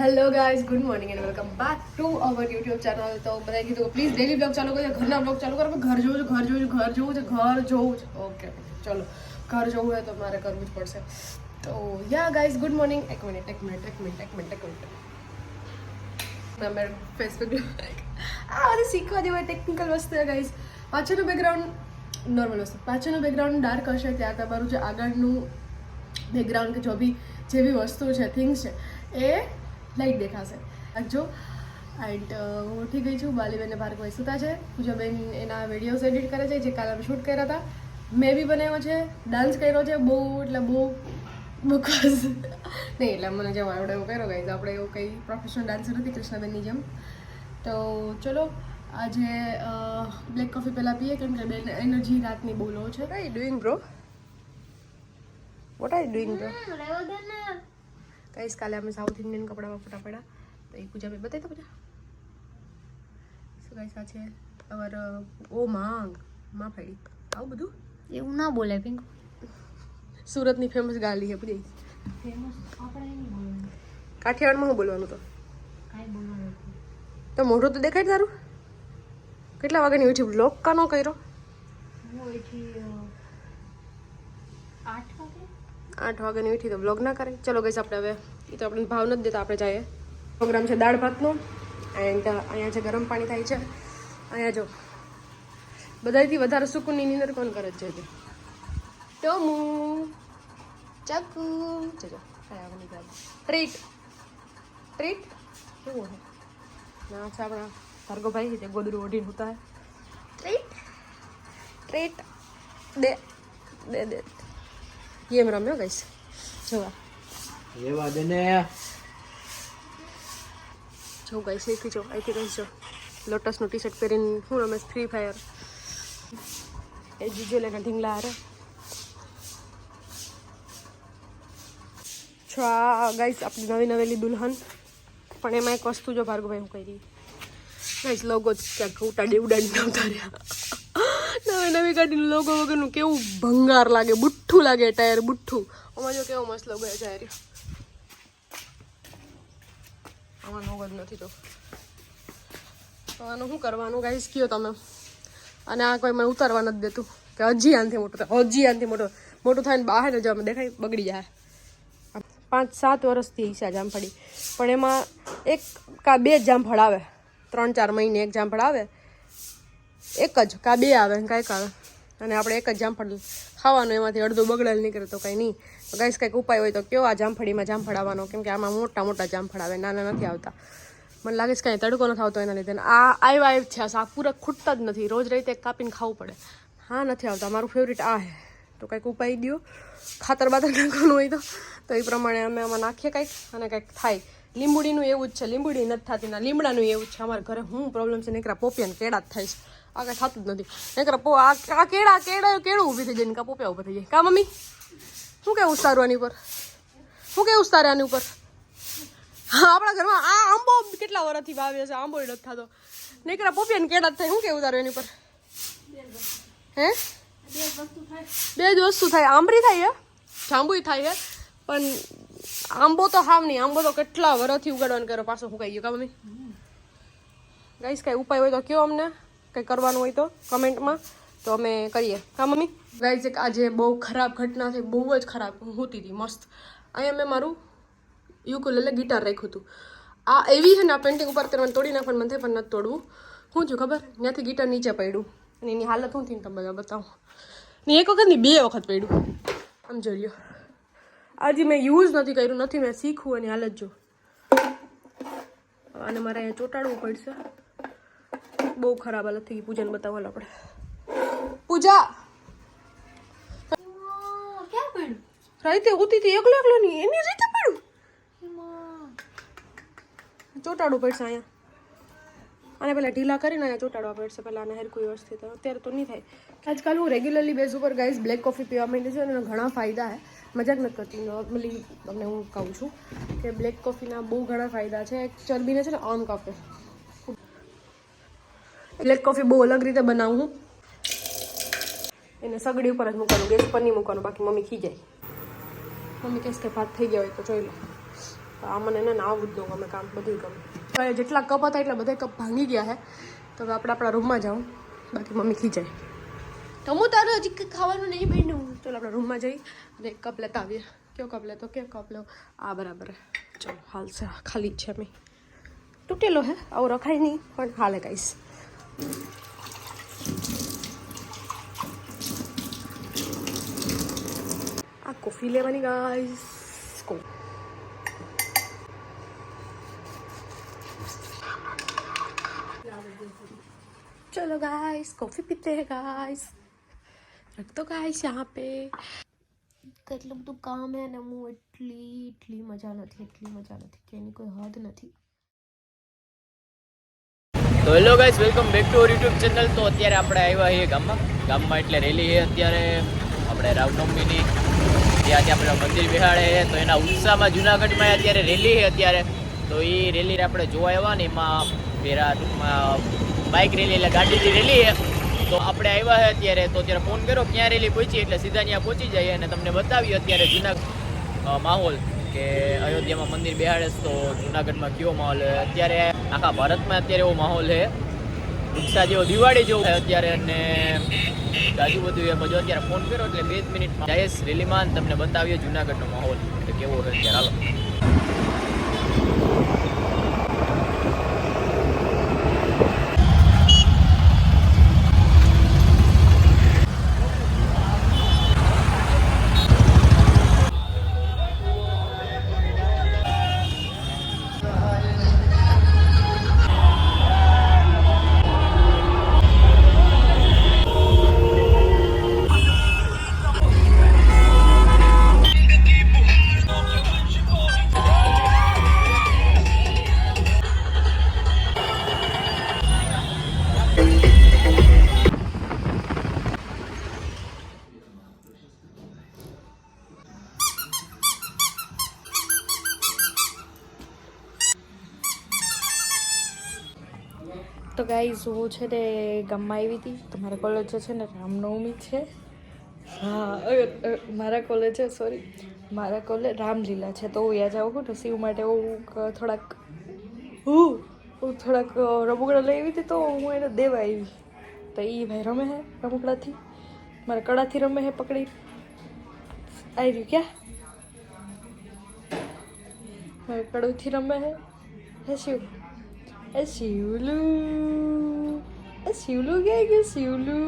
Hello guys good morning and welcome back to our YouTube channel તો બધાએ કીધું please daily blog ચાલુ કરજો ઘરના બ્લોગ ચાલુ કરો ઘર જોવું છે, ઘર જોવું ઘર જોવું છે, ઘર જોવું છે. ઓકે ચલો, ઘર જોવું હોય તો મારે કરવું જ પડશે. તો યા ગાઈઝ ગુડ મોર્નિંગ એક મિનિટ એક મિનિટ એક મિનિટ એક મિનિટ એક મિનિટ ફેસબુક આ બધું શીખવા જેવું ટેકનિકલ વસ્તુ ગાઈઝ પાછળનું બેકગ્રાઉન્ડ નોર્મલ વસ્તુ. પાછળનું બેકગ્રાઉન્ડ ડાર્ક હશે, ત્યાં તમારું જે આગળનું બેકગ્રાઉન્ડ કે જો બી જે વસ્તુ છે થિંગ્સ છે, એ લાઈટ દેખાશે. જો એન્ડ હું ઉઠી ગઈ છું બાલીબેન ભાર્ગવભાઈ સુતા છે. પૂજાબેન એના વિડીયોઝ એડિટ કરે છે જે કાલે અમે શૂટ કર્યા હતા. મેં બી બનાવ્યો છે ડાન્સ કર્યો છે બહુ એટલે બહુ બકવાસ નહીં એટલે મને જેમ આવડે એવું કર્યો ગઈ આપણે એવું કંઈ પ્રોફેશનલ ડાન્સર નથી કૃષ્ણાબેનની જેમ. તો ચલો આજે બ્લેક કોફી પહેલાં પીએ કેમ કે બેન એનર્જી રાતની બહુ લો છે. કઈ doing bro what are doing bro કઈશ કાલે અમે સાઉથ ઇન્ડિયન કપડામાં ફોટા પડ્યા. તો એ પૂજા મેં બતાવી તો પૂજા. શું કઈશ આ છે અવર ઓ માંગમાં ફાડી. આવું બધું? એવું ના બોલે પિંક સુરતની ફેમસ ગાલી છે પૂજા. ફેમસ આપણે નહીં બોલવાનું. કાઠિયાવાડમાં હું બોલવાનું તો? કાંઈ બોલવાનું તો મોઢું તો દેખાય તારું? કેટલા વાગ્યાની ઉઠી? બ્લોક કાનો કર્યો? હું એથી આઠ વાગે આઠ વાગ્યાની ઉઠી તો બ્લોગ ના કરે ચલો ગઈશ આપણે હવે એ તો આપણે ભાવ નથી દેતા આપણે જઈએ. પ્રોગ્રામ છે દાળ ભાતનો એન્ડ અહીંયા છે ગરમ પાણી થાય છે અહીંયા જો. બધાથી વધારે સુકૂનની નીંદર કોણ કરે છે જો ટોમુ ચકુ. જજો ટ્રીટ ટ્રીટ કેવું છે ના છે આપણા ભાર્ગવભાઈ જે ગોદરું ઓઢીને હોતા ટ્રીટ ટ્રીટ દે દે દે. ગેમ રમ્યો ગઈશ જોવા એવા દે ને જો ગાઈસ અહીંથી જો અહીંથી ગઈ જો લોટસનું ટી શર્ટ પહેરીને હું રમેશ ફ્રી ફાયર એ જીજો લેના ઢીંગલા હારે છો આ ગાઈસ આપણી નવી નવેલી દુલ્હન પણ એમાં એક વસ્તુ જો ભાર્ગવભાઈ હું કરી ગાઈસ લોગો જ ક્યાંક ઉટાડી ઉડાડી નતા રહ્યા નવી નવી ગાડીનું લોગો વગરનું કેવું ભંગાર લાગે, બુઠ્ઠું લાગે ટાયર બુઠ્ઠું. આમાં જો કેવો મસ્ત લોગો જાય ટાયર આમાં જ નથી તો. આનું શું કરવાનું ગાઈસ કયો તમે? અને આ કોઈ મને ઉતારવા નથી દેતું, કે હજી આનથી મોટું થાય, હજી આનથી મોટું મોટું થાય ને બહાર જ અમે દેખાય, બગડી જાય. પાંચ સાત વર્ષથી આ જામફળી પણ એમાં એક કા બે જામફળ આવે ત્રણ ચાર મહિને એક જામફળ આવે એક જ, કા બે આવે ને કાંઈક આવે. અને આપણે એક જ જામફળ ખાવાનું, એમાંથી અડધું બગડેલ નીકળે તો કંઈ નહીં. તો ગાઈસ કંઈક ઉપાય હોય તો કયો આ જામફળીમાં જામફળ આવવાનો કેમ કે આમાં મોટા મોટા જામફળ આવે, નાના નથી આવતા. મને લાગે છે કાંઈ તડકો નથી આવતો એના લીધે. આ આવ્યા આવ્યા છે, આ પૂરા ખૂટતા જ નથી. રોજ રીતે કાપીને ખાવું પડે. હા, નથી આવતા, મારું ફેવરિટ આ હે તો કંઈક ઉપાય દો ખાતર બાતર નાખવાનું હોય તો. તો એ પ્રમાણે અમે આમાં નાખીએ કંઈક અને કંઈક થાય. લીંબુડીનું એવું જ છે, લીંબુડી નથી થતી ના લીમડાનું એવું છે. અમારા ઘરે હું પ્રોબ્લેમ છે નીકળા પોપિયા કેળા જ થાય છે. આ કઈ થતું જ નથી. નીકળા પો આ કેળા કેળા, કેળું ઊભી થઈ જાય કા પોપિયા ઊભા થઈ જાય. કા મમ્મી? શું કેવું ઉસ્તારું આની ઉપર? શું કેવું ઉસ્તારે આની ઉપર? હા, આપણા ઘરમાં આ આંબો કેટલા વર્ષથી વાવ્યો છે આંબો નથી થતો. નીકળા પોપિયા ને કેળા થાય. શું કેવું ઉતાર્યો એની ઉપર? હે? બે જ વસ્તુ થાય. આંબરી થાય, હે? જાંબુય થાય, હે? પણ આંબો તો હાવ નહીં. આંબો તો કેટલા વર્ષથી ઉગાડવાનું કરો, પાછો સુકાઈ ગયો. કા મમ્મી? ગાઈસ, કાંઈ ઉપાય હોય તો કયો અમને? કંઈ કરવાનું હોય તો કમેન્ટમાં તો અમે કરીએ. કા મમ્મી? ગાઈઝ એક આજે બહુ ખરાબ ઘટના થઈ, બહુ જ ખરાબ. હું હોતી હતી, મસ્ત. અહીંયા મેં મારું યુકુલેલે ગિટાર રાખ્યું હતું. આ એવી છે ને, આ પેન્ટિંગ ઉપર તેને તોડી નાખવાનું, મને પણ નથી તોડવું. શું થયું ખબર? ત્યાંથી ગિટાર નીચે પડ્યું. અને એની હાલત શું થઈને તમે બધા બતાવો? ને એક વખત નહીં બે વખત પડ્યું. આમ જોઈ લ્યો. આજે મેં યુઝ નથી કર્યું, નથી મેં શીખવું એની હાલત જો. અને મારે અહીંયા ચોંટાડવું પડશે. બહુ ખરાબ હાલત થઈ ગઈ પૂજાને બતાવવા આપણે. પૂજા! રાતે ઉતી હતી એકલો એકલો નહીં, એની રીતે પડ્યું? ચોંટાડવું પડશે અહીંયા. અને પેલા ઢીલા કરીને અહીંયા ચોટાડવા પડશે, પેલા આને હરકું વ્યવસ્થિત. અત્યારે તો નહીં થાય. આજકાલ હું રેગ્યુલરલી બેઝ ઉપર ગાઈઝ બ્લેક કોફી પીવા માંડી છું અને ઘણા ફાયદા છે. મજાક નથી કરતી. નોર્મલી તમને હું કહું છું કે બ્લેક કોફીના બહુ ઘણા ફાયદા છે. એક ચરબીને છે ને ઓન કાપે. બ્લેક કોફી બહુ અલગ રીતે બનાવું હું. એને સગડી ઉપર જ મૂકવાનું, ગેસ પર નહીં મૂકવાનું, બાકી મમ્મી ખી જાય. મમ્મી કહેશે કે ભાત થઈ ગયા હોય તો જોઈ લો. આ મને ના આવું જ ન ગમે, કામ બધું ગમે. જેટલા કપ હતા એટલા બધા કપ ભાંગી ગયા છે તો હવે આપણે આપણા રૂમમાં જાઉં. બાકી મમ્મી ખીજાય તો હું તારું હજી ખાવાનું નહીં બન્યું. ચાલો આપણે રૂમમાં જઈ અને એક કપ લેતા આવીએ. કયો કપ લેતો? કયો કપ લો આ બરાબર ચલો, હાલ છે ખાલી જ છે મેં તૂટેલો હે, આવું રખાય નહીં, પણ હાલે ગાઈશ આ કોફી લેવાની ગાઈસ કોફી चलो गाइस कॉफी पीते हैं गाइस रख दो गाइस यहाँ पे કેટલું બધું કામ હે ને હું એટલી એટલી મજા નથી એટલી મજા નથી કે એની કોઈ હદ નથી તો hello guys welcome back to our YouTube channel તો અત્યારે આપણે આવ્યા છીએ ગામમાં. ગામમાં એટલે રેલી છે અત્યારે. આપણે રામનવમીની ત્યાં આપણે મંદિર બિહાડે છે, તો એના ઉત્સાહમાં જુનાગઢમાં અત્યારે રેલી છે અત્યારે. તો એ રેલી આપણે જોવા આવ્યા ને એમાં પેલા ટૂંકમાં બાઇક રેલી એટલે ગાડીની રેલી છે. તો આપણે આવ્યા છે અત્યારે. તો અત્યારે ફોન કર્યો, ક્યાં રેલી પહોંચી? એટલે સીધા ત્યાં પહોંચી જઈએ અને તમને બતાવીએ અત્યારે જુના માહોલ. કે અયોધ્યામાં મંદિર બેહાડે તો જુનાગઢમાં કયો માહોલ અત્યારે આખા ભારતમાં અત્યારે એવો માહોલ છે. ઉત્સાહ જેવો દિવાળી જેવો છે અત્યારે અને ગાજુ બધું એ બધું અત્યારે ફોન કર્યો એટલે બે જ મિનિટમાં જયેશ રેલીમાં તમને બતાવીએ જુનાગઢનો માહોલ. એટલે કેવો અત્યારે હાલો. ગાઈઝ હું છે ને ગામમાં આવી હતી. તો મારા કોલેજ છે ને રામનવમી છે. હા મારા કોલેજ છે સોરી મારા કોલેજ રામલીલા છે. તો હું ત્યાં જાઉં છું ને, શિવ માટે હું થોડાક, હું હું થોડાક રમકડા લઈ આવી હતી તો હું એને દેવા આવી. તો એ ભાઈ રમે હે રમકડાથી. મારા કડાથી રમે હે પકડી. આવી રહ્યું ક્યાં? મારા કડુથી રમે હે. હે શિવ? એ શિવલું એ શિવલું ક્યાં ગયું શિવલું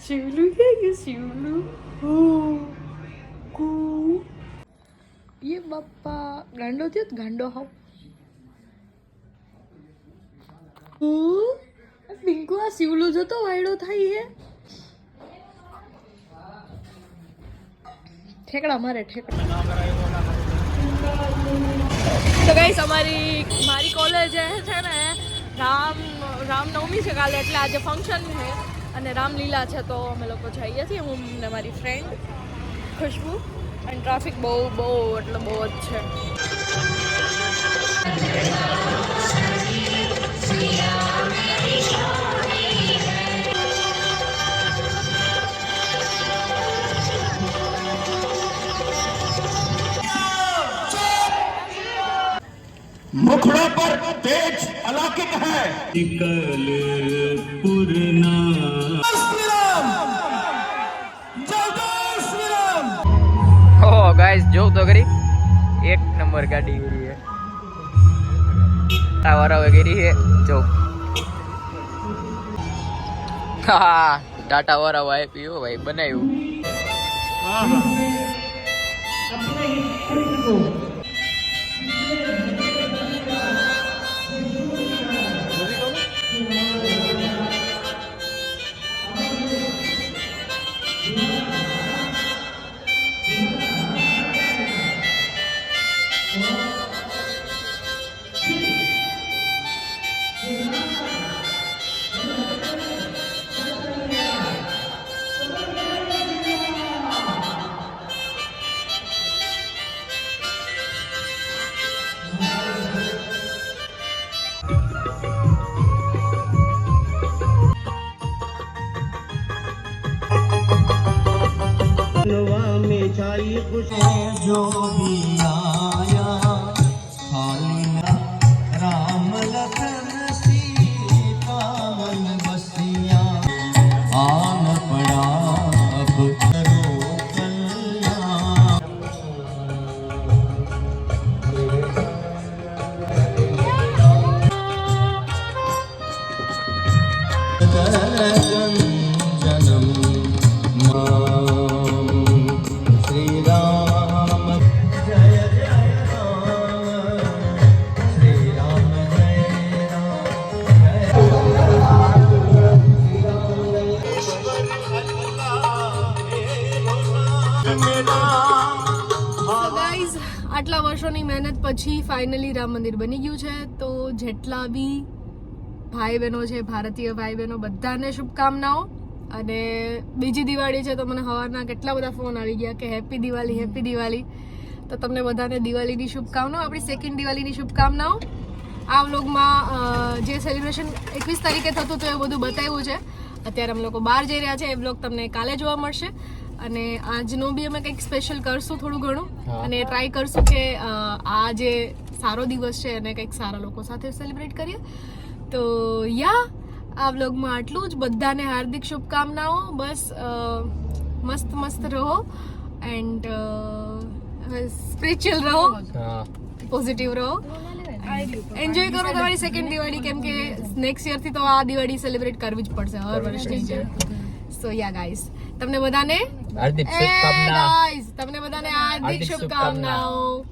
શિવલું ક્યાં ગયું શિવલું હો કુ ये બાપા ગાંડો થયો તો ગાંડો હાવ હું પિંકુ આ શિવલું જતો વાયડો થાય હે ઠેકડા મારે ઠેકડા તો ગઈસ અમારી, મારી કોલેજ છે ને, રામ, રામનવમી છે કાલે, એટલે આજે ફંક્શન છે અને રામલીલા છે, તો અમે લોકો જઈએ છીએ, હું ને મારી ફ્રેન્ડ ખુશ્બુ. અને ટ્રાફિક બહુ બહુ, એટલે બહુ જ છે. मुखड़ों पर तेज अलौकिक है निकल पुरना श्री राम जय जय श्री राम ઓહો ગાઈસ જોવ તો ખરી એક નંબર ગાડી ગઈ છે આ વારાવે ગઈ છે જો હા ટાટા વાળા વાય પીઓ ભાઈ બનાવ્યું में छाई खुश। जो भी राम लखन सीता मन बसिया। आन करो कल्याण। Oh, આટલા વર્ષોની મહેનત પછી ફાઇનલી રામ મંદિર બની ગયું છે. તો જેટલા બી ભાઈ બહેનો છે ભારતીય ભાઈ બહેનો બધાને શુભકામનાઓ. અને બીજી દિવાળી છે તો મને હવારના કેટલા બધા ફોન આવી ગયા કે હેપી દિવાળી હેપી દિવાળી. તો તમને બધાને દિવાળીની શુભકામનાઓ આપણી સેકન્ડ દિવાળીની શુભકામનાઓ. આ વ્લોગમાં જે સેલિબ્રેશન એકવીસ તારીખે થતું હતું એ બધું બતાવ્યું છે. અત્યારે અમે લોકો બહાર જઈ રહ્યા છે. એ બ્લોગ તમને કાલે જોવા મળશે. અને આજનો બી અમે કંઈક સ્પેશિયલ કરશું થોડું ઘણું અને ટ્રાય કરશું કે આ જે સારો દિવસ છે એને કંઈક સારા લોકો સાથે સેલિબ્રેટ કરીએ. તો યા આ વ્લોગમાં આટલું જ. બધાને હાર્દિક શુભકામનાઓ. બસ મસ્ત મસ્ત રહો એન્ડ સ્પિરિચ્યુઅલ રહો. પોઝિટિવ રહો. એન્જોય કરો તમારી સેકન્ડ દિવાળી. કેમ કે નેક્સ્ટ યરથી તો આ દિવાળી સેલિબ્રેટ કરવી જ પડશે. હર વર્ષની જેમ. સો યા ગાઈસ તમને બધાને હાર્દિક શુભકામના તમને બધાને હાર્દિક હાર્દિક શુભકામના. શુભકામનાઓ